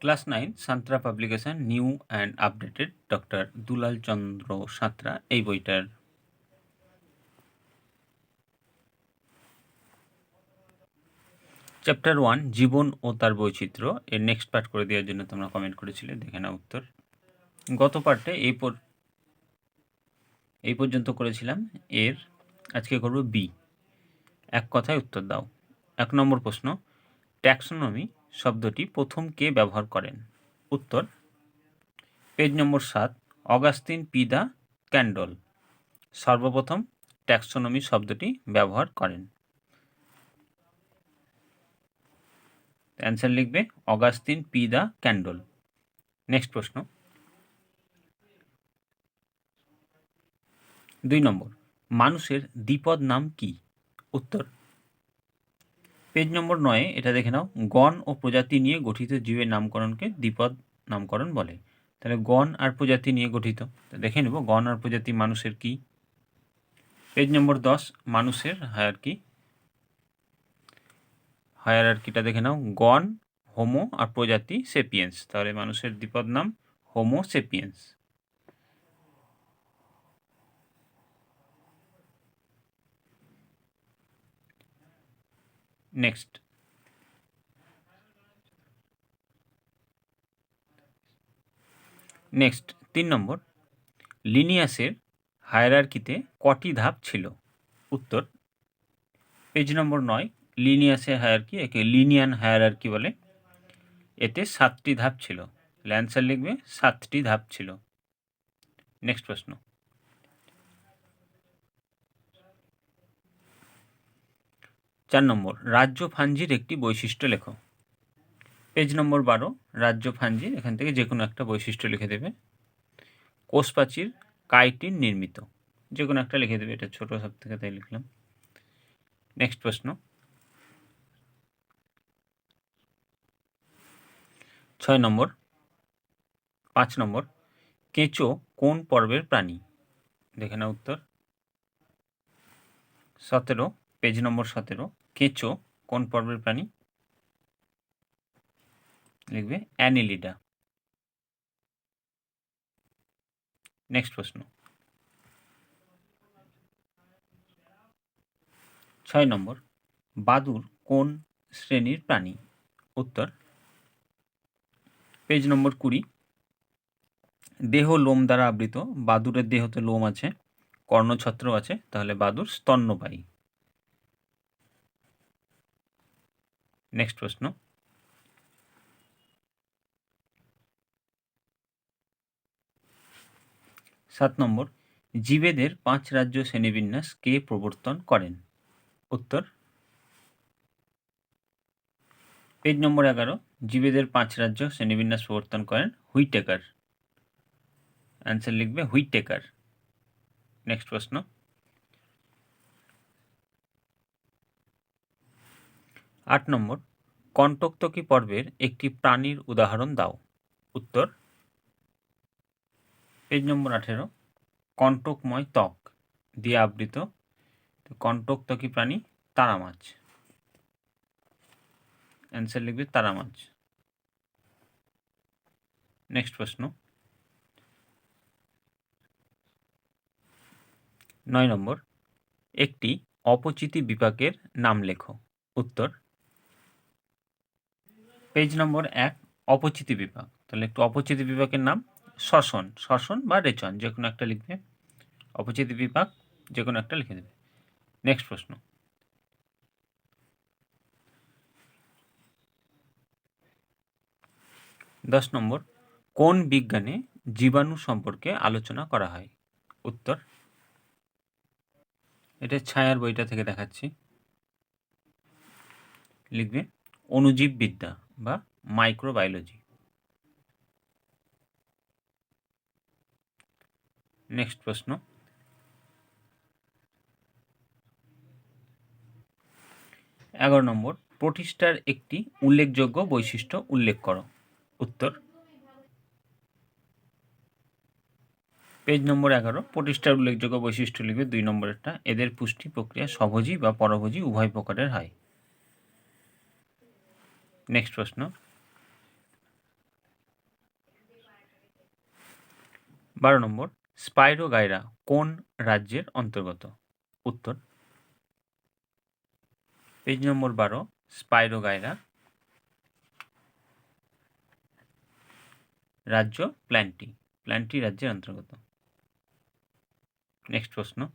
Class nine Santra publication new and updated doctor Dulal Chandra Santra এই বইটার। Chapter one জীবন ও তার বৈচিত্র্য। এর নেক্সট পার্ট করে দেওয়ার জন্য তোমরা কমেন্ট করেছিলে, দেখে নাও উত্তর। গত পার্টে এই এই পর্যন্ত করেছিলাম। এর আজকে করব বি এক কথায় উত্তর দাও। এক নম্বর প্রশ্ন ট্যাক্সোনমি শব্দটি প্রথম কে ব্যবহার করেন? উত্তর, পেজ নম্বর সাত, অগাস্তিন পিদা ক্যান্ডল। সর্বপ্রথম ট্যাক্সোনমি শব্দটি ব্যবহার করেন। অ্যান্সার লিখবে, Augustin P de Candolle. Next প্রশ্ন। দুই নম্বর, মানুষের দ্বিপদ নাম কি? উত্তর পেজ নম্বর নয়ে এটা দেখে নাও। গণ ও প্রজাতি নিয়ে গঠিত জীবের নামকরণকে দ্বিপদ নামকরণ বলে। তাহলে গণ আর প্রজাতি নিয়ে গঠিত। দেখে নেব, গণ আর প্রজাতি মানুষের কি? পেজ নম্বর দশ, মানুষের হায়ার কি হায়ারার্কিটা দেখে নাও। গণ হোমো আর প্রজাতি সেপিয়েন্স তাহলে মানুষের দ্বিপদ নাম হোমো সেপিয়েন্স নেক্সট। নেক্সট, তিন নম্বর। লিনিয়াসের হায়ারার্কিতে কটি ধাপ ছিল? উত্তর, পেজ নম্বর নয়, লিনিয়াসের হায়ারকি একে লিনিয়ান হায়ারার্কি বলে। এতে সাতটি ধাপ ছিল। অ্যান্সার লিখবে, সাতটি ধাপ ছিল। নেক্সট প্রশ্ন। চার নম্বর, রাজ্য ফাঞ্জির একটি বৈশিষ্ট্য লেখো। পেজ নম্বর বারো, রাজ্য ফাঞ্জির, এখান থেকে যে কোনো একটা বৈশিষ্ট্য লিখে দেবে। কোষ প্রাচীর কাইটিন নির্মিত। যে কোনো একটা লিখে দেবে, এটা ছোটো সব থেকে, তাই লিখলাম। নেক্সট প্রশ্ন। ছয় নম্বর, পাঁচ নম্বর, কেঁচো কোন পর্বের প্রাণী? দেখে না উত্তর। সতেরো, পেজ নম্বর সতেরো। কেঁচো, কোন পর্বের প্রাণী? লিখবে অ্যানিলিডা। নেক্সট প্রশ্ন। ছয় নম্বর, বাদুর কোন শ্রেণির প্রাণী? উত্তর, পেজ নম্বর কুড়ি। দেহ লোম দ্বারা আবৃত, বাদুরের দেহতে লোম আছে, কর্ণছত্র আছে, তাহলে বাদুর স্তন্যপায়ী। নেক্সট প্রশ্ন. সাত নম্বর, জীবেদের পাঁচ রাজ্য শ্রেণীবিন্যাস কে প্রবর্তন করেন? উত্তর, পেজ নম্বর এগারো, জীবেদের পাঁচ রাজ্য শ্রেণীবিন্যাস প্রবর্তন করেন হুইটেকার। অ্যান্সার লিখবে হুইটেকার। নেক্সট প্রশ্ন। আট নম্বর কণ্টকতকি পর্বের একটি প্রাণীর উদাহরণ দাও। উত্তর, পেজ নম্বর আঠেরো, কণ্টকময় ত্বক দিয়ে আবৃত। কণ্টকতকি প্রাণী? তারা মাছ। অ্যান্সার লিখবে তারা মাছ। নেক্সট প্রশ্ন। নয় নম্বর, একটি অপচিতি বিপাকের নাম লেখো। উত্তর পেজ নম্বর এক, অপচিতি বিপাক তাহলে একটু অপচিতি বিপাকের নাম শ্বসন শ্বসন বা রেচন, যে কোনো একটা লিখবে। অপচিতি বিপাক যে কোনো একটা লিখে দেবে। নেক্সট প্রশ্ন। দশ নম্বর, কোন বিজ্ঞানে জীবাণু সম্পর্কে আলোচনা করা হয়? উত্তর, এটা ছায়ার বইটা থেকে দেখাচ্ছি। লিখবে অণুজীব বিদ্যা। বা মাইক্রোবায়োলজি নেক্সট প্রশ্ন. এগারো নম্বর, প্রতিষ্ঠার একটি উল্লেখযোগ্য বৈশিষ্ট্য উল্লেখ করো। উত্তর। পেজ নম্বর এগারো, প্রতিষ্ঠার উল্লেখযোগ্য বৈশিষ্ট্য লিখবে দুই নম্বরেরটা। এদের পুষ্টি প্রক্রিয়া সভোজী বা পরভোজী উভয় প্রকারের হয়। নেক্সট প্রশ্ন। বারো নম্বর, স্পাইরো গায়রা কোন রাজ্যের অন্তর্গত? উত্তর। পেজ নম্বর বারো, স্পাইরো গায়রা রাজ্য প্ল্যান্টি। প্ল্যান্টি রাজ্যের অন্তর্গত। নেক্সট প্রশ্ন।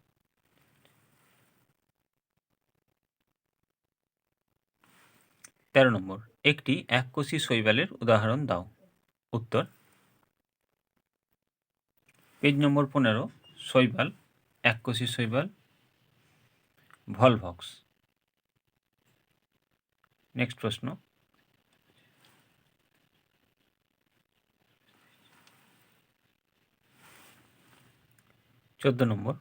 তেরো নম্বর, একটি এককোষী শৈবালের উদাহরণ দাও। উত্তর, পেজ নম্বর পনেরো, শৈবাল, এককোষী শৈবাল, ভলভক্স। নেক্সট প্রশ্ন, চোদ্দ নম্বর,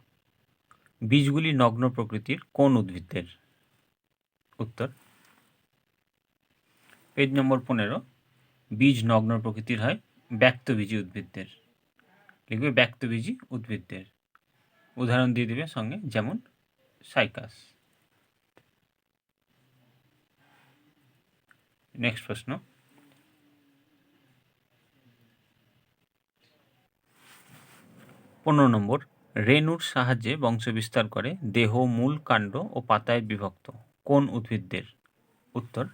বীজগুলি নগ্ন প্রকৃতির কোন উদ্ভিদের? উত্তর পেজ নম্বর পনেরো, বীজ নগ্ন প্রকৃতির হয় ব্যক্তবীজী উদ্ভিদদের। লিখবে ব্যক্তবীজী উদ্ভিদদের। উদাহরণ দিয়ে দেবে সঙ্গে, যেমন সাইকাস। নেক্সট প্রশ্ন। পনেরো নম্বর, রেণুর সাহায্যে বংশবিস্তার করে দেহ, মূল কাণ্ড ও পাতায় বিভক্ত। কোন উদ্ভিদদের? উত্তর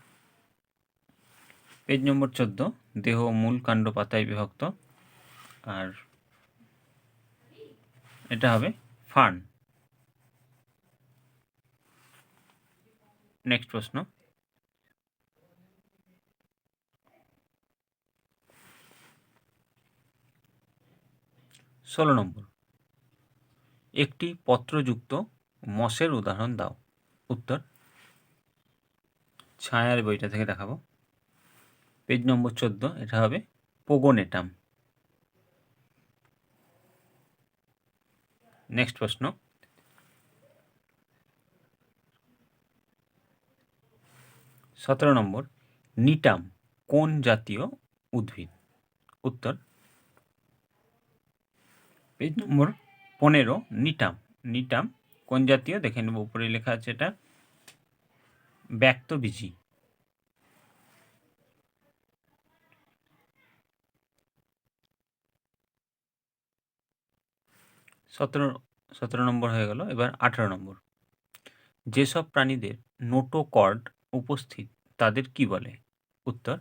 পেজ নম্বর চোদ্দ, দেহ মূল কাণ্ড পাতায় বিভক্ত। আর এটা হবে ফার্ন। নেক্সট প্রশ্ন। ষোলো নম্বর। একটি পত্রযুক্ত মসের উদাহরণ দাও। উত্তর ছায়ার বইটা থেকে দেখাবো। পেজ নম্বর চোদ্দ, এটা হবে পোগোনেটাম। নেক্সট প্রশ্ন। সতেরো নম্বর, নিটাম কোন জাতীয় উদ্ভিদ? উত্তর। পেজ নম্বর পনেরো, নিটাম। নিটাম কোন জাতীয়? দেখে নেব, উপরে লেখা আছে এটা। ব্যক্তবীজী সতেরো সতেরো নম্বর হয়ে গেল, এবার আঠারো নম্বর। যেসব প্রাণীদের নোটোকর্ড উপস্থিত, তাদের কি বলে? উত্তর,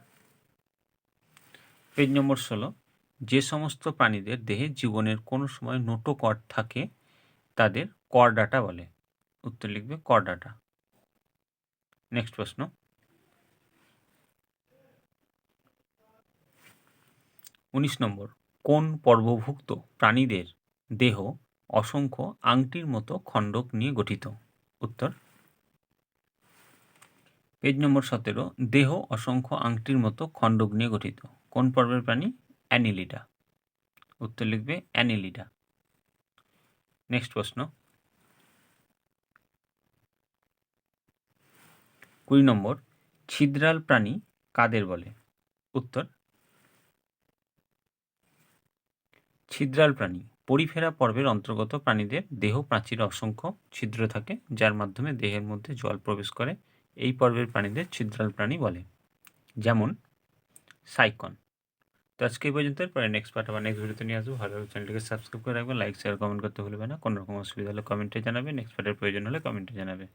পেজ নম্বর ষোলো, যে সমস্ত প্রাণীদের দেহে জীবনের কোনো সময় নোটোকর্ড থাকে, তাদের করডাটা বলে। উত্তর লিখবে করডাটা নেক্সট প্রশ্ন। উনিশ নম্বর, কোন পর্বভুক্ত প্রাণীদের দেহ অসংখ্য আংটির মতো খণ্ডক নিয়ে গঠিত। উত্তর। পেজ নম্বর সতেরো, দেহ অসংখ্য আংটির মতো খণ্ডক নিয়ে গঠিত। কোন পর্বের প্রাণী? অ্যানিলিডা। উত্তর লিখবে অ্যানিলিডা। নেক্সট প্রশ্ন। কুড়ি নম্বর, ছিদ্রাল প্রাণী কাদের বলে? উত্তর। ছিদ্রাল প্রাণী। পরিফেরা পর্বের অন্তর্গত প্রাণীদের দেহ প্রাচীর অসংখ্য ছিদ্র থাকে, যার মাধ্যমে দেহের মধ্যে জল প্রবেশ করে, এই পর্বের প্রাণীদের ছিদ্রাল প্রাণী বলে। যেমন, সাইকন। তো আজকে এই পর্যন্ত পরে নেক্সট পার্ট আবার নেক্সট ভিডিওতে নিয়ে আসব। ভালো চ্যানেলটিকে সাবস্ক্রাইব করে রাখবেন লাইক শেয়ার কমেন্ট করতে ভুলবে না। কোনো রকম অসুবিধা হলে কমেন্টে জানাবে নেক্সট পার্টের প্রয়োজন হলে কমেন্টে জানাবে